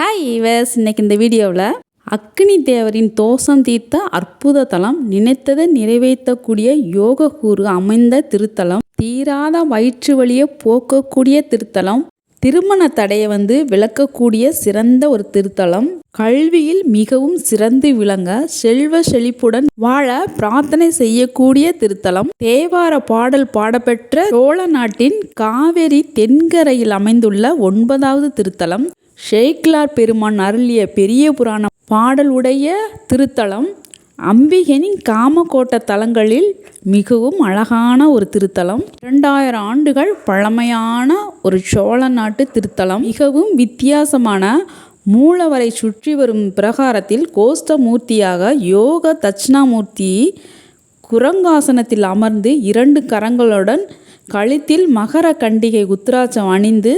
Hi இவர்ஸ் இன்னைக்கு இந்த வீடியோவில் அக்னி தேவரின் தோஷம் தீர்த்த அற்புத தலம் நினைத்ததை நிறைவேற்றக்கூடிய யோக கூறு அமைந்த திருத்தலம் தீராத வயிற்று வழியை போக்கக்கூடிய திருத்தலம் திருமண தடையை வந்து விளக்கக்கூடிய சிறந்த ஒரு திருத்தலம் கல்வியில் மிகவும் சிறந்து விளங்க செல்வ செழிப்புடன் வாழ பிரார்த்தனை செய்யக்கூடிய திருத்தலம் தேவார பாடல் பாடப்பெற்ற சோழ நாட்டின் காவேரி தென்கரையில் அமைந்துள்ள ஒன்பதாவது திருத்தலம் ஷேக்லார் பெருமான் அருளிய பெரிய புராண பாடலுடைய திருத்தலம் அம்பிகனின் காமக்கோட்ட தலங்களில் மிகவும் அழகான ஒரு திருத்தலம். இரண்டாயிரம் ஆண்டுகள் பழமையான ஒரு சோழ நாட்டு திருத்தலம். மிகவும் வித்தியாசமான மூலவரை சுற்றி வரும் பிரகாரத்தில் கோஷ்டமூர்த்தியாக யோக தட்சிணாமூர்த்தி குரங்காசனத்தில் அமர்ந்து இரண்டு கரங்களுடன் கழுத்தில் மகர கண்டிகை உத்ராட்சம் அணிந்து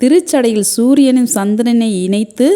திருச்சடையில் சூரியனும் சந்திரனை இணைத்து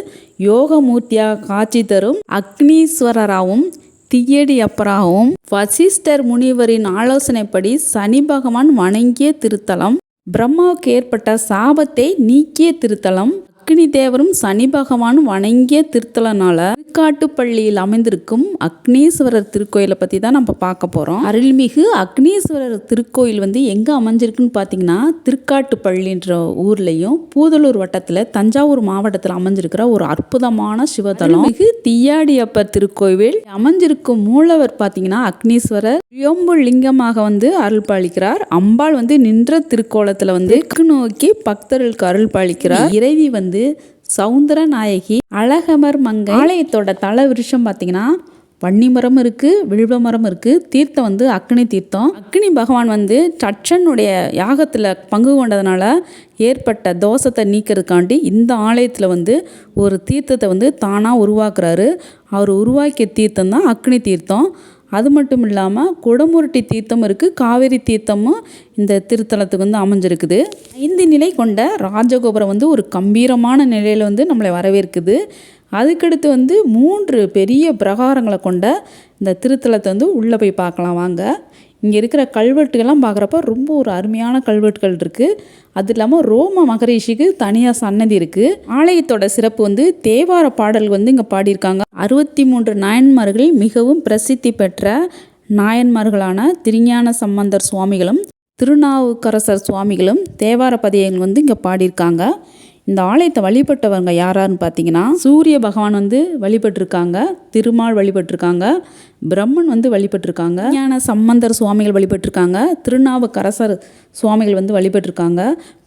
யோகமூர்த்தியாக காட்சி தரும் அக்னீஸ்வரராகவும் தியடி அப்பராகவும் வசிஷ்டர் முனிவரின் ஆலோசனைப்படி சனி பகவான் வணங்கிய திருத்தலம் பிரம்மாவுக்கு ஏற்பட்ட சாபத்தை நீக்கிய திருத்தலம் அக்னி தேவரும் சனி பகவான் வணங்கிய திருத்தலனால திருக்காட்டுப்பள்ளியில் அமைந்திருக்கும் அக்னீஸ்வரர் திருக்கோயிலை பற்றி தான் நம்ம பார்க்க போகிறோம் அருள்மிகு அக்னீஸ்வரர் திருக்கோயில் வந்து எங்கே அமைஞ்சிருக்குன்னு பார்த்தீங்கன்னா திருக்காட்டுப்பள்ளின்ற ஊர்லேயும் பூதலூர் வட்டத்தில் தஞ்சாவூர் மாவட்டத்தில் அமைஞ்சிருக்கிற ஒரு அற்புதமான சிவதலம். மிகு தீயாடியப்பர் திருக்கோவில் அமைஞ்சிருக்கும் மூலவர் பார்த்தீங்கன்னா அக்னீஸ்வரர். சுயம்பு லிங்கமாக வந்து அருள் பாலிக்கிறார். அம்பாள் வந்து நின்ற திருக்கோலத்தில் வந்து நோக்கி பக்தர்களுக்கு அருள் பாலிக்கிறார். இறைவி வந்து சவுந்தர நாயகி அழகமர் மங்கை. ஆலயத்தோட தல விருஷம் பார்த்தீங்கன்னா வன்னி மரம் இருக்குது வில்வ மரம் இருக்குது தீர்த்தம் வந்து அக்னி தீர்த்தம். அக்னி பகவான் வந்து சற்றனுடைய யாகத்தில் பங்கு கொண்டதுனால ஏற்பட்ட தோஷத்தை நீக்கிறதுக்காண்டி இந்த ஆலயத்தில் வந்து ஒரு தீர்த்தத்தை வந்து தானாக உருவாக்குறாரு. அவர் உருவாக்கிய தீர்த்தம் தான் அக்னி தீர்த்தம். அது மட்டும் இல்லாமல் குடமுருட்டி தீர்த்தம் இருக்குது காவேரி தீர்த்தமும் இந்த திருத்தலத்துக்கு வந்து அமைஞ்சிருக்குது. ஐந்து நிலை கொண்ட ராஜகோபுரம் வந்து ஒரு கம்பீரமான நிலையில் வந்து நம்மளை வரவேற்குது. அதுக்கடுத்து வந்து மூன்று பெரிய பிரகாரங்களை கொண்ட இந்த திருத்தலத்தை வந்து உள்ளே போய் பார்க்கலாம் வாங்க. இங்கே இருக்கிற கல்வெட்டுகள்லாம் பார்க்குறப்ப ரொம்ப ஒரு அருமையான கல்வெட்டுகள் இருக்குது அது இல்லாமல் ரோம மகரிஷிக்கு தனியாக சன்னதி இருக்குது ஆலயத்தோட சிறப்பு வந்து தேவார பாடல் வந்து இங்கே பாடியிருக்காங்க. அறுபத்தி மூன்று நாயன்மார்களில் மிகவும் பிரசித்தி பெற்ற நாயன்மார்களான திருஞான சம்பந்தர் சுவாமிகளும் திருநாவுக்கரசர் சுவாமிகளும் தேவார பதியங்கள் வந்து இங்கே பாடியிருக்காங்க. இந்த ஆலயத்தை வழிபட்டவங்க யாராருன்னு பார்த்தீங்கன்னா சூரிய பகவான் வந்து வழிபட்டிருக்காங்க திருமால் வழிபட்டிருக்காங்க பிரம்மன் வந்து வழிபட்டிருக்காங்க ஞான சம்பந்தர் சுவாமிகள் வழிபட்டிருக்காங்க திருநாவுக்கரசர் சுவாமிகள் வந்து வழிபட்டிருக்காங்க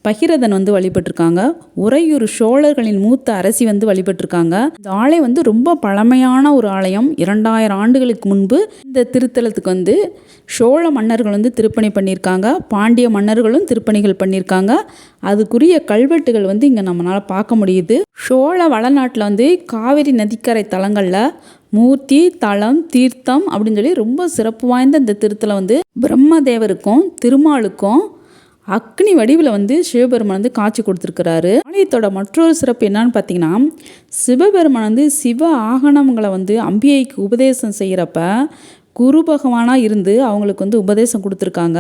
பகிரதன் வந்து வழிபட்டிருக்காங்க. உறையூர் சோழர்களின் மூத்த அரசி வந்து வழிபட்டிருக்காங்க. இந்த ஆலயம் வந்து ரொம்ப பழமையான ஒரு ஆலயம். இரண்டாயிரம் ஆண்டுகளுக்கு முன்பு இந்த திருத்தலத்துக்கு வந்து சோழ மன்னர்கள் வந்து திருப்பணி பண்ணியிருக்காங்க. பாண்டிய மன்னர்களும் திருப்பணிகள் பண்ணியிருக்காங்க. அதுக்குரிய கல்வெட்டுகள் வந்து இங்கே நம்மளால் பார்க்க முடியுது. சோழ வளநாட்டில் வந்து காவிரி நதிக்கரை தலங்களில் மூர்த்தி தலம் தீர்த்தம் அப்படின்னு சொல்லி ரொம்ப சிறப்பு வாய்ந்த இந்த திருத்தலம் வந்து பிரம்மதேவருக்கும் திருமாலுக்கும் அக்னி வடிவில் வந்து சிவபெருமான் வந்து காட்சி கொடுத்துருக்கிறாரு. ஆலயத்தோட மற்றொரு சிறப்பு என்னன்னு பார்த்தீங்கன்னா சிவபெருமான் வந்து சிவ ஆகணங்களை வந்து அம்பிகைக்கு உபதேசம் செய்கிறப்ப குரு பகவானாக இருந்து அவங்களுக்கு வந்து உபதேசம் கொடுத்துருக்காங்க.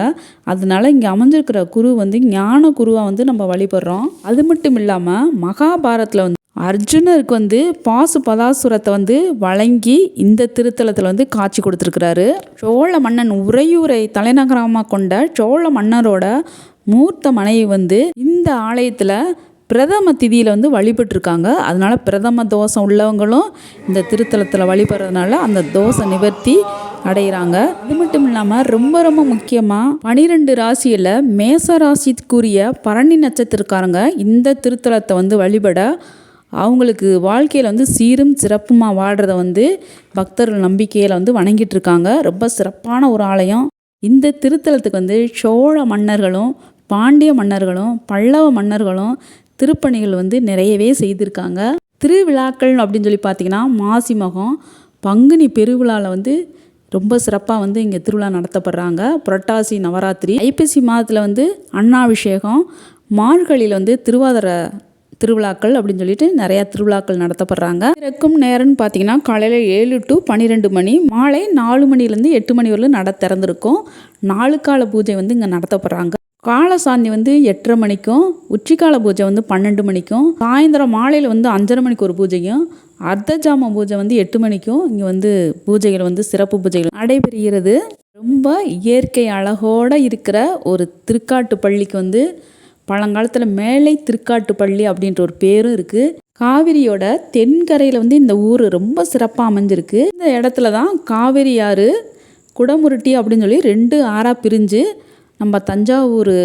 அதனால இங்கே அமைஞ்சிருக்கிற குரு வந்து ஞான குருவாக வந்து நம்ம வழிபடுறோம். அது மட்டும் இல்லாமல் மகாபாரத்தில் வந்து அர்ஜுனருக்கு வந்து பாசு பதாசுரத்தை வந்து வழங்கி இந்த திருத்தலத்தில் வந்து காட்சி கொடுத்துருக்கிறாரு. சோழ மன்னன் உறையூரை தலைநகரமாக கொண்ட சோழ மன்னரோட மூர்த்த மனைவி வந்து இந்த ஆலயத்தில் பிரதம திதியில் வந்து வழிபட்டிருக்காங்க. அதனால் பிரதம தோஷம் உள்ளவங்களும் இந்த திருத்தலத்தில் வழிபடுறதுனால அந்த தோசை நிவர்த்தி அடைகிறாங்க அது மட்டும் இல்லாமல் ரொம்ப ரொம்ப முக்கியமாக பனிரெண்டு ராசியில் மேச ராசிக்குரிய பரணி நட்சத்திரக்காரங்க இந்த திருத்தலத்தை வந்து வழிபட அவங்களுக்கு வாழ்க்கையில் வந்து சீரும் சிறப்புமாக வாழ்கிறத வந்து பக்தர்கள் நம்பிக்கையில் வந்து வணங்கிட்டு இருக்காங்க. ரொம்ப சிறப்பான ஒரு ஆலயம். இந்த திருத்தலத்துக்கு வந்து சோழ மன்னர்களும் பாண்டிய மன்னர்களும் பல்லவ மன்னர்களும் திருப்பணிகள் வந்து நிறையவே செய்திருக்காங்க. திருவிழாக்கள் அப்படின்னு சொல்லி பார்த்தீங்கன்னா மாசி மகம் பங்குனி பெருவிழாவில் வந்து ரொம்ப சிறப்பாக வந்து இங்கே திருவிழா நடத்தப்படுறாங்க. புரட்டாசி நவராத்திரி ஐப்பசி மாதத்தில் வந்து அண்ணாபிஷேகம் மார்கழியில் வந்து திருவாதிர திருவிழாக்கள் அப்படின்னு சொல்லிட்டு நிறையா திருவிழாக்கள் நடத்தப்படுறாங்க. இறக்கும் நேரம்னு பார்த்தீங்கன்னா காலையில் ஏழு டு பன்னிரெண்டு மணி மாலை நாலு மணிலேருந்து எட்டு மணி வரலும் நட திறந்திருக்கும். நாலு கால பூஜை வந்து இங்கே நடத்தப்படுறாங்க. காலசாந்தி வந்து எட்டரை மணிக்கும் உச்சிக்கால பூஜை வந்து பன்னெண்டு மணிக்கும் சாயந்தரம் மாலையில் வந்து அஞ்சரை மணிக்கு ஒரு பூஜையும் அர்த்தஜாம பூஜை வந்து எட்டு மணிக்கும் இங்கே வந்து பூஜைகள் வந்து சிறப்பு பூஜைகள் நடைபெறுகிறது. ரொம்ப இயற்கை அழகோடு இருக்கிற ஒரு திருக்காட்டு பள்ளிக்கு வந்து பழங்காலத்தில் மேலை திருக்காட்டு பள்ளி அப்படின்ற ஒரு பேரும் இருக்குது காவிரியோட தென்கரையில் வந்து இந்த ஊர் ரொம்ப சிறப்பாக அமைஞ்சிருக்கு. இந்த இடத்துல தான் காவிரி ஆறு குடமுருட்டி அப்படின்னு சொல்லி ரெண்டு ஆறாக பிரிஞ்சு நம்ம தஞ்சாவூர்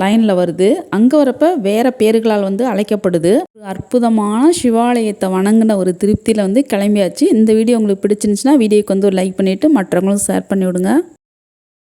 லைனில் வருது. அங்கே வரப்ப வேறு பேர்களால் வந்து அழைக்கப்படுது. ஒரு அற்புதமான சிவாலயத்தை வணங்கின ஒரு திருப்தியில் வந்து கிளம்பியாச்சு. இந்த வீடியோ உங்களுக்கு பிடிச்சிருந்துச்சுன்னா வீடியோக்கு வந்து ஒரு லைக் பண்ணிவிட்டு மற்றவங்களும் ஷேர் பண்ணி விடுங்க